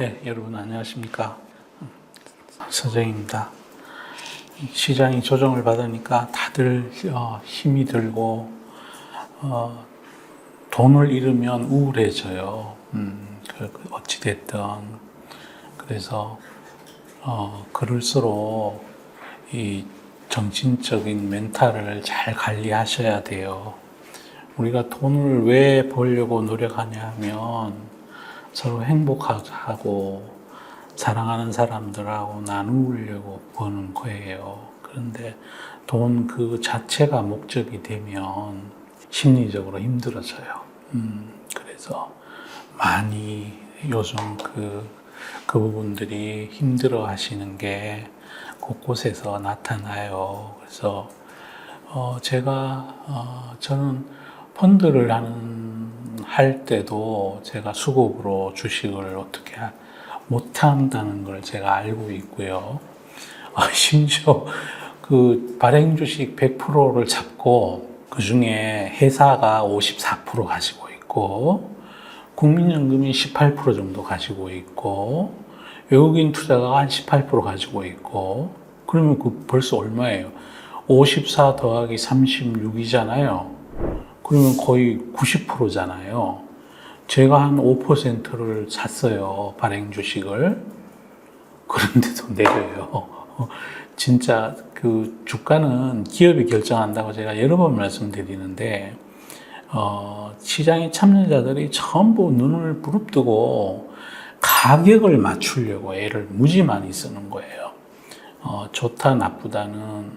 네, 여러분 안녕하십니까. 서정입니다. 시장이 조정을 받으니까 다들 어, 힘이 들고 어, 돈을 잃으면 우울해져요. 음, 그, 그 어찌 됐든 그래서 어, 그럴수록 이 정신적인 멘탈을 잘 관리하셔야 돼요. 우리가 돈을 왜 벌려고 노력하냐 하면 서로 행복하고 사랑하는 사람들하고 나누려고 버는 거예요. 그런데 돈 그 자체가 목적이 되면 심리적으로 힘들어져요. 음, 그래서 많이 요즘 그, 그 부분들이 힘들어 하시는 게 곳곳에서 나타나요. 그래서 어, 제가 어, 저는 펀드를 하는 할 때도 제가 수급으로 주식을 어떻게 하- 못 한다는 걸 제가 알고 있고요. 아, 심지어 그 발행 주식 100%를 잡고 그 중에 회사가 54% 가지고 있고 국민연금이 18% 정도 가지고 있고 외국인 투자가 한 18% 가지고 있고 그러면 그 벌써 얼마예요? 54 더하기 36이잖아요. 그러면 거의 90%잖아요. 제가 한 5%를 샀어요. 발행 주식을. 그런데도 내려요. 진짜 그 주가는 기업이 결정한다고 제가 여러 번 말씀드리는데, 어, 시장의 참여자들이 전부 눈을 부릅뜨고 가격을 맞추려고 애를 무지 많이 쓰는 거예요. 어, 좋다, 나쁘다는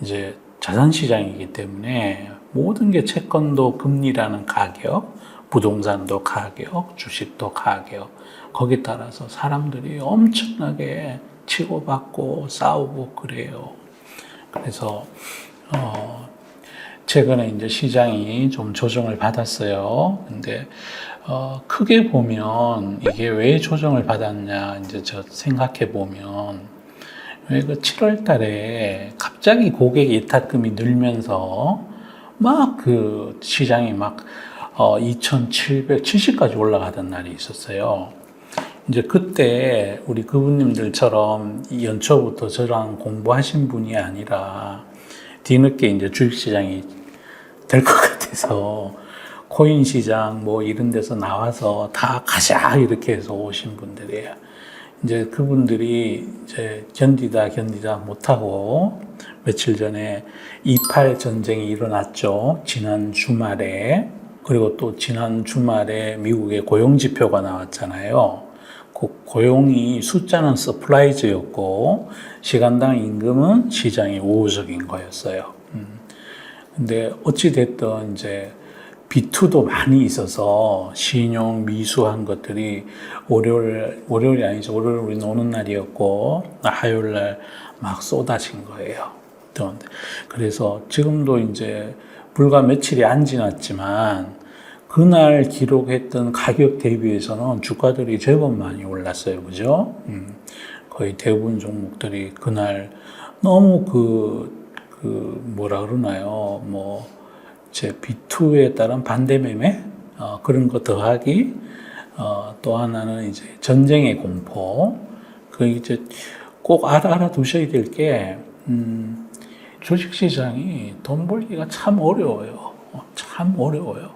이제 자산시장이기 때문에 모든 게 채권도 금리라는 가격, 부동산도 가격, 주식도 가격, 거기에 따라서 사람들이 엄청나게 치고받고 싸우고 그래요. 그래서, 어, 최근에 이제 시장이 좀 조정을 받았어요. 근데, 어, 크게 보면 이게 왜 조정을 받았냐, 이제 저 생각해 보면, 왜 그 7월 달에 갑자기 고객 예탁금이 늘면서 막 그 시장이 막 어, 2,770까지 올라가던 날이 있었어요. 이제 그때 우리 그분님들처럼 이 연초부터 저랑 공부하신 분이 아니라 뒤늦게 이제 주식시장이 될 것 같아서 코인 시장 뭐 이런 데서 나와서 다 가자 이렇게 해서 오신 분들이에요. 이제 그분들이 이제 견디다 견디다 못하고 며칠 전에 28 전쟁이 일어났죠. 지난 주말에. 그리고 또 지난 주말에 미국의 고용 지표가 나왔잖아요. 그 고용이 숫자는 서프라이즈였고 시간당 임금은 시장이 우호적인 거였어요. 음. 근데 어찌 됐든 이제 비투도 많이 있어서 신용 미수한 것들이 월요일 월요일이 아니죠 월요일 우리 노는 날이었고 화요일 날 막 쏟아진 거예요. 또 그래서 지금도 이제 불과 며칠이 안 지났지만 그날 기록했던 가격 대비해서는 주가들이 제법 많이 올랐어요, 그죠? 음, 거의 대부분 종목들이 그날 너무 그, 그 뭐라 그러나요? 뭐 제 B2에 따른 반대 매매 어, 그런 거 더하기 어, 또 하나는 이제 전쟁의 공포 그 이제 꼭 알아, 알아두셔야 될게 음, 주식시장이 돈 벌기가 참 어려워요. 어, 참 어려워요.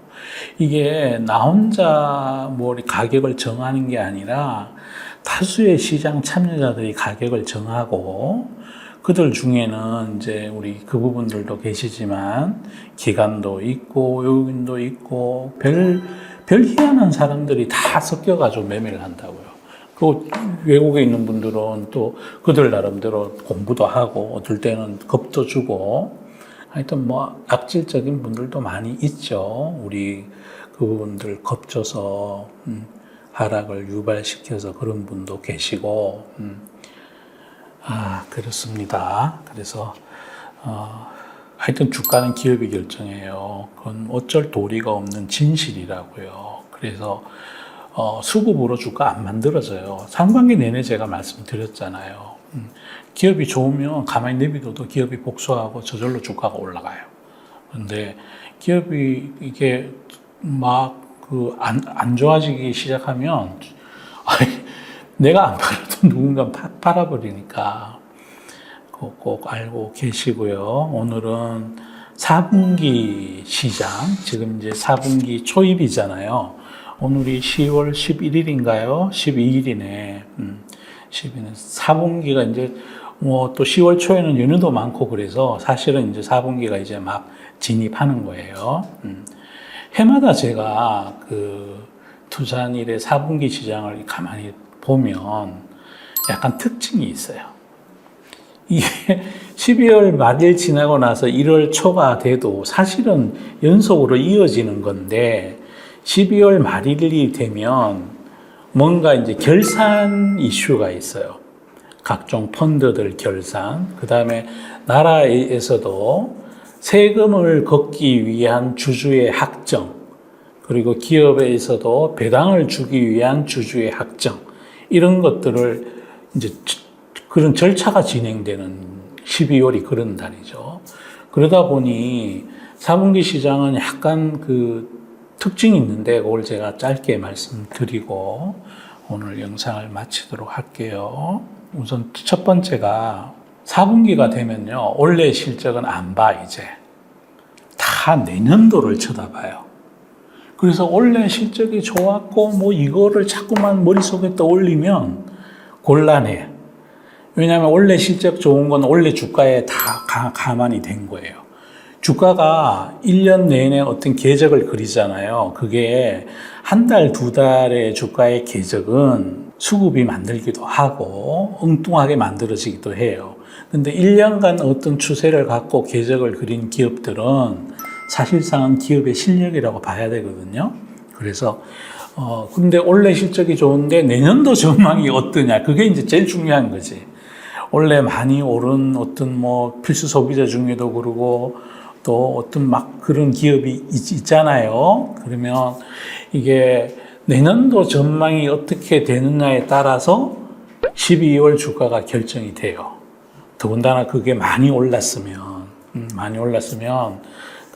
이게 나 혼자 뭐 가격을 정하는 게 아니라 다수의 시장 참여자들이 가격을 정하고 그들 중에는 이제 우리 그 부분들도 계시지만 기관도 있고 외국인도 있고 별, 별 희한한 사람들이 다 섞여가지고 매매를 한다고요. 그 외국에 있는 분들은 또 그들 나름대로 공부도 하고 어떨 때는 겁도 주고 하여튼 뭐 악질적인 분들도 많이 있죠. 우리 그분들 겁줘서 음, 하락을 유발시켜서 그런 분도 계시고 음. 아 그렇습니다. 그래서 어, 하여튼 주가는 기업이 결정해요. 그건 어쩔 도리가 없는 진실이라고요. 그래서 어, 수급으로 주가 안 만들어져요. 상반기 내내 제가 말씀드렸잖아요. 음, 기업이 좋으면 가만히 내비둬도 기업이 복수하고 저절로 주가가 올라가요. 근데 기업이 이게 막 그 안 안 좋아지기 시작하면 아이, 내가 안 팔아도 누군가 파- 팔아버리니까 꼭, 꼭 알고 계시고요. 오늘은 4분기 시장, 지금 이제 4분기 초입이잖아요. 오늘이 10월 11일인가요? 12일이네. 음, 12는 4분기가 이제 뭐 또 10월 초에는 연휴도 많고 그래서 사실은 이제 4분기가 이제 막 진입하는 거예요. 음. 해마다 제가 그 투자일의 4분기 시장을 가만히 보면 약간 특징이 있어요. 이게 12월 말일 지나고 나서 1월 초가 돼도 사실은 연속으로 이어지는 건데 12월 말일이 되면 뭔가 이제 결산 이슈가 있어요. 각종 펀드들 결산, 그 다음에 나라에서도 세금을 걷기 위한 주주의 확정, 그리고 기업에서도 배당을 주기 위한 주주의 확정, 이런 것들을 이제 그런 절차가 진행되는 12월이 그런 달이죠. 그러다 보니 4분기 시장은 약간 그 특징이 있는데 그걸 제가 짧게 말씀드리고 오늘 영상을 마치도록 할게요. 우선 첫 번째가 4분기가 되면요. 올해 실적은 안 봐, 이제. 다 내년도를 쳐다봐요. 그래서 올해 실적이 좋았고 뭐 이거를 자꾸만 머릿속에 떠올리면 곤란해. 왜냐하면 원래 실적 좋은 건 원래 주가에 다 가, 가만히 된 거예요. 주가가 1년 내내 어떤 궤적을 그리잖아요. 그게 한 달, 두 달의 주가의 궤적은 수급이 만들기도 하고 엉뚱하게 만들어지기도 해요. 근데 1년간 어떤 추세를 갖고 궤적을 그린 기업들은 사실상은 기업의 실력이라고 봐야 되거든요. 그래서 어 근데 올해 실적이 좋은데 내년도 전망이 어떠냐 그게 이제 제일 중요한 거지. 원래 많이 오른 어떤 뭐 필수 소비자 중에도 그러고 또 어떤 막 그런 기업이 있, 있잖아요. 그러면 이게 내년도 전망이 어떻게 되느냐에 따라서 12월 주가가 결정이 돼요. 더군다나 그게 많이 올랐으면, 음, 많이 올랐으면,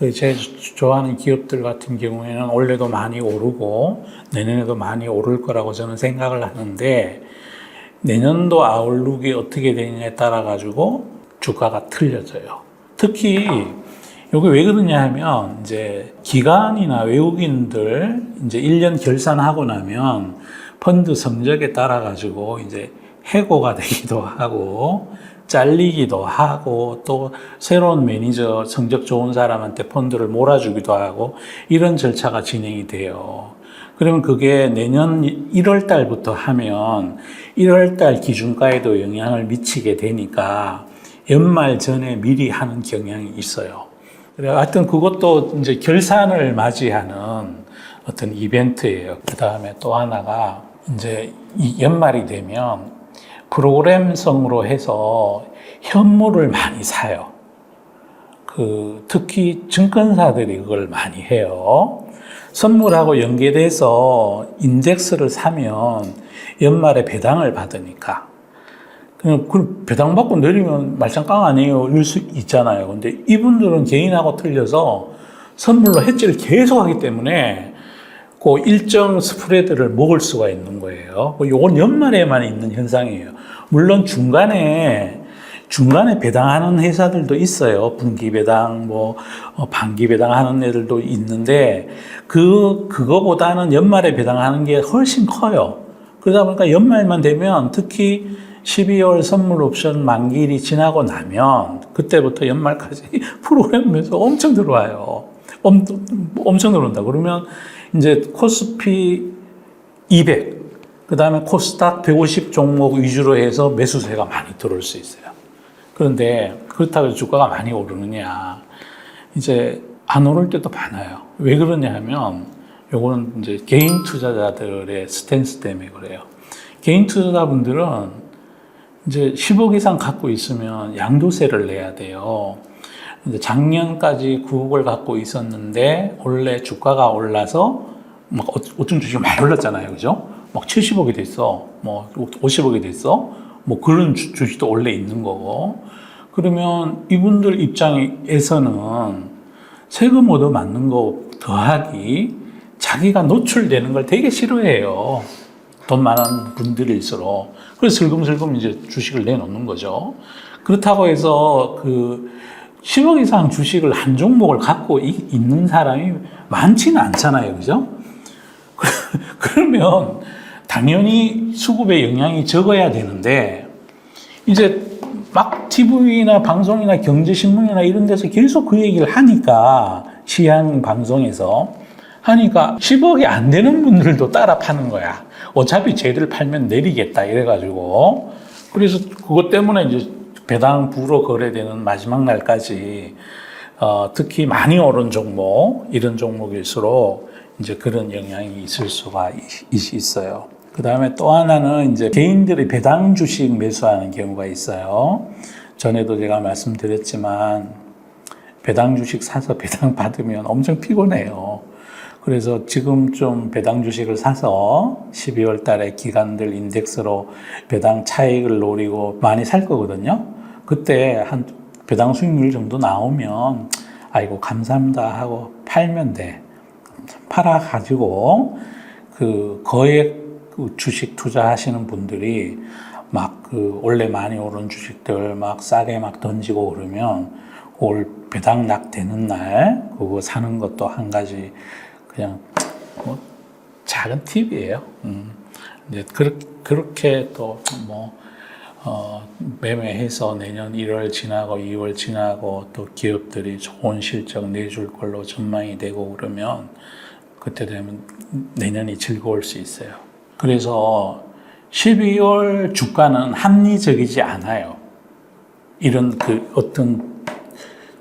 그제 좋아하는 기업들 같은 경우에는 올해도 많이 오르고 내년에도 많이 오를 거라고 저는 생각을 하는데 내년도 아웃룩이 어떻게 되느냐에 따라 가지고 주가가 틀려져요. 특히 이게 왜 그러냐 하면 이제 기관이나 외국인들 이제 1년 결산하고 나면 펀드 성적에 따라 가지고 이제 해고가 되기도 하고 잘리기도 하고 또 새로운 매니저 성적 좋은 사람한테 펀드를 몰아주기도 하고 이런 절차가 진행이 돼요. 그러면 그게 내년 1월 달부터 하면 1월 달 기준가에도 영향을 미치게 되니까 연말 전에 미리 하는 경향이 있어요. 하여튼 그것도 이제 결산을 맞이하는 어떤 이벤트예요. 그 다음에 또 하나가 이제 이 연말이 되면 프로그램성으로 해서 현물을 많이 사요. 그 특히 증권사들이 그걸 많이 해요. 선물하고 연계돼서 인덱스를 사면 연말에 배당을 받으니까. 그 배당 받고 내리면 말짱깡 아니에요. 이럴 수 있잖아요. 근데 이분들은 개인하고 틀려서 선물로 해지를 계속 하기 때문에 그 일정 스프레드를 먹을 수가 있는 거예요. 이건 연말에만 있는 현상이에요. 물론 중간에 중간에 배당하는 회사들도 있어요. 분기 배당, 뭐 어, 반기 배당 하는 애들도 있는데 그 그거보다는 연말에 배당하는 게 훨씬 커요. 그러다 보니까 연말만 되면 특히 12월 선물 옵션 만기일이 지나고 나면 그때부터 연말까지 프로그램에서 엄청 들어와요. 엄, 엄청 들어온다. 그러면 이제 코스피 200, 그 다음에 코스닥 150 종목 위주로 해서 매수세가 많이 들어올 수 있어요. 그런데 그렇다고 주가가 많이 오르느냐. 이제 안 오를 때도 많아요. 왜 그러냐 하면 요거는 이제 개인 투자자들의 스탠스 때문에 그래요. 개인 투자자분들은 이제 10억 이상 갖고 있으면 양도세를 내야 돼요. 작년까지 9억을 갖고 있었는데 원래 주가가 올라서 막 어쩜 주식이 많이 올랐잖아요. 그죠? 막 70억이 됐어. 뭐 50억이 됐어. 뭐 그런 주, 주식도 원래 있는 거고. 그러면 이분들 입장에서는 세금 얻어 맞는 거 더하기 자기가 노출되는 걸 되게 싫어해요. 돈 많은 분들일수록 그래서 슬금슬금 이제 주식을 내놓는 거죠. 그렇다고 해서 그 10억 이상 주식을 한 종목을 갖고 이- 있는 사람이 많지는 않잖아요. 그죠? 그러면 당연히 수급의 영향이 적어야 되는데 이제 막 TV나 방송이나 경제신문이나 이런 데서 계속 그 얘기를 하니까 시향 방송에서 하니까 10억이 안 되는 분들도 따라 파는 거야. 어차피 쟤들 팔면 내리겠다 이래가지고 그래서 그것 때문에 이제 배당 부로 거래되는 마지막 날까지 어, 특히 많이 오른 종목 이런 종목일수록 이제 그런 영향이 있을 수가 있, 있어요. 그 다음에 또 하나는 이제 개인들이 배당 주식 매수하는 경우가 있어요. 전에도 제가 말씀드렸지만 배당 주식 사서 배당 받으면 엄청 피곤해요. 그래서 지금 좀 배당 주식을 사서 12월 달에 기관들 인덱스로 배당 차익을 노리고 많이 살 거거든요. 그때 한 배당 수익률 정도 나오면 아이고 감사합니다 하고 팔면 돼. 팔아 가지고 그 거액 그 주식 투자하시는 분들이 막 그 원래 많이 오른 주식들 막 싸게 막 던지고 그러면 올 배당 낙 되는 날 그거 사는 것도 한 가지 그냥 뭐 작은 팁이에요. 음. 이제 그렇, 그렇게 또뭐 어, 매매해서 내년 1월 지나고 2월 지나고 또 기업들이 좋은 실적 내줄 걸로 전망이 되고 그러면 그때 되면 내년이 즐거울 수 있어요. 그래서 12월 주가는 합리적이지 않아요. 이런 그 어떤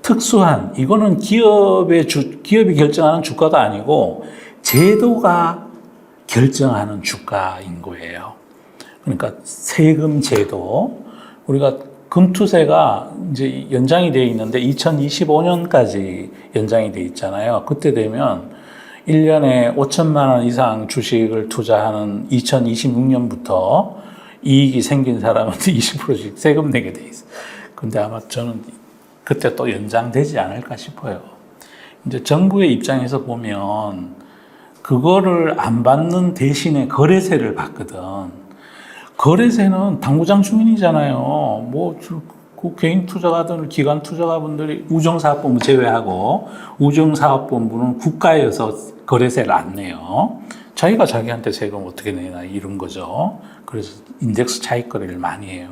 특수한 이거는 기업의 주, 기업이 결정하는 주가가 아니고 제도가 결정하는 주가인 거예요. 그러니까 세금 제도 우리가 금투세가 이제 연장이 되어 있는데 2025년까지 연장이 되어 있잖아요. 그때 되면 1년에 5천만 원 이상 주식을 투자하는 2026년부터 이익이 생긴 사람한테 20%씩 세금 내게 돼 있어요. 근데 아마 저는 그때 또 연장되지 않을까 싶어요. 이제 정부의 입장에서 보면 그거를 안 받는 대신에 거래세를 받거든. 거래세는 당구장 주민이잖아요. 뭐, 저- 그 개인 투자가든 기관 투자가분들이 우정사업본부 제외하고 우정사업본부는 국가에서 거래세를 안 내요. 자기가 자기한테 세금 어떻게 내나 이런 거죠. 그래서 인덱스 차익 거래를 많이 해요.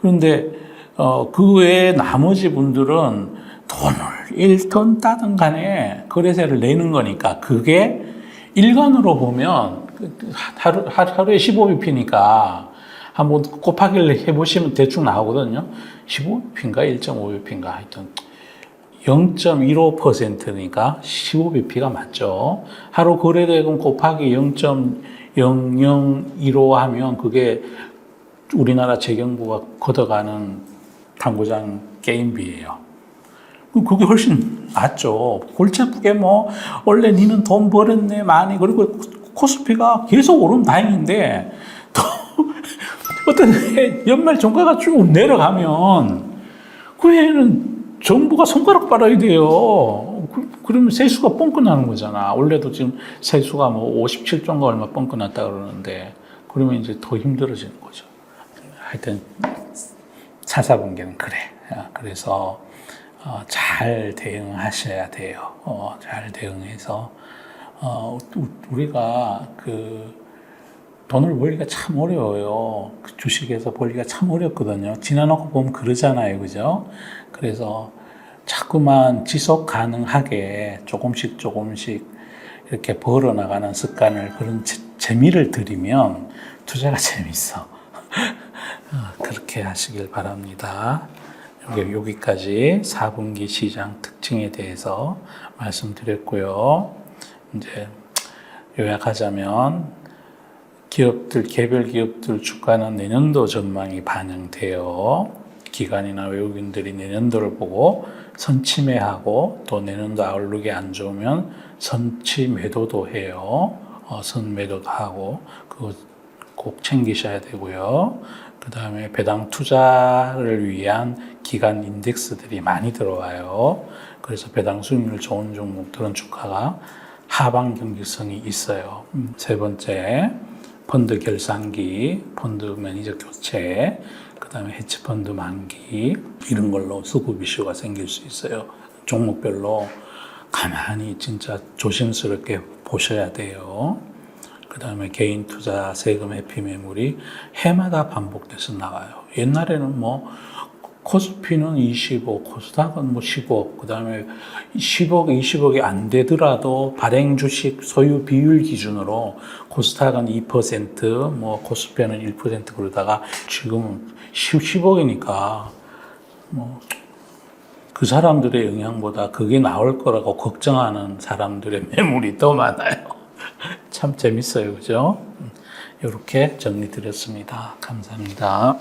그런데 어, 그 외에 나머지 분들은 돈을 1톤 따든 간에 거래세를 내는 거니까 그게 일간으로 보면 그 하루, 하루에 15bp니까 한번 곱하기를 해보시면 대충 나오거든요. 15bp인가 1.5bp인가 하여튼 0.15%니까 15bp가 맞죠. 하루 거래대금 곱하기 0.0015 하면 그게 우리나라 재경부가 걷어가는 당구장 게임비예요. 그게 훨씬 낫죠. 골치 아프게 뭐 원래 니는 돈 벌었네 많이 그리고 코스피가 계속 오르면 다행인데 또 어떤 해 연말 종가가 쭉 내려가면 그 해에는 정부가 손가락 빨아야 돼요. 그- 그러면 세수가 뻥끗 나는 거잖아. 원래도 지금 세수가 뭐 57조인가 얼마 뻥끗 났다 그러는데 그러면 이제 더 힘들어지는 거죠. 하여튼 사사분계는 그래. 아, 그래서 어, 잘 대응하셔야 돼요. 어, 잘 대응해서 어, 우- 우리가 그 돈을 벌기가 참 어려워요. 그 주식에서 벌기가 참 어렵거든요. 지나놓고 보면 그러잖아요. 그죠? 그래서 자꾸만 지속 가능하게 조금씩 조금씩 이렇게 벌어나가는 습관을 그런 재- 재미를 들이면 투자가 재밌어. 어, 그렇게 하시길 바랍니다. 여기, 여기까지 4분기 시장 특징에 대해서 말씀드렸고요. 이제 요약하자면 기업들, 개별 기업들 주가는 내년도 전망이 반영되어 기관이나 외국인들이 내년도를 보고 선침해하고 또 내년도 아웃룩이 안 좋으면 선치 매도도 해요. 어, 선 매도도 하고 그거 꼭 챙기셔야 되고요. 그 다음에 배당 투자를 위한 기관 인덱스들이 많이 들어와요. 그래서 배당 수익률 좋은 종목들은 주가가 하방 경직성이 있어요. 음, 세 번째, 펀드 결산기, 펀드 매니저 교체, 그 다음에 해치펀드 만기, 이런 걸로 수급 이슈가 생길 수 있어요. 종목별로 가만히 진짜 조심스럽게 보셔야 돼요. 그 다음에 개인 투자 세금 회피 매물이 해마다 반복돼서 나와요. 옛날에는 뭐 코스피는 25, 코스닥은 뭐 15, 그 다음에 10억, 20억이 안 되더라도 발행 주식 소유 비율 기준으로 코스닥은 2%, 뭐 코스피는 1% 그러다가 지금은 10, 10억이니까 뭐 그 사람들의 영향보다 그게 나올 거라고 걱정하는 사람들의 매물이 더 많아요. 참 재밌어요. 그죠? 이렇게 정리 드렸습니다. 감사합니다.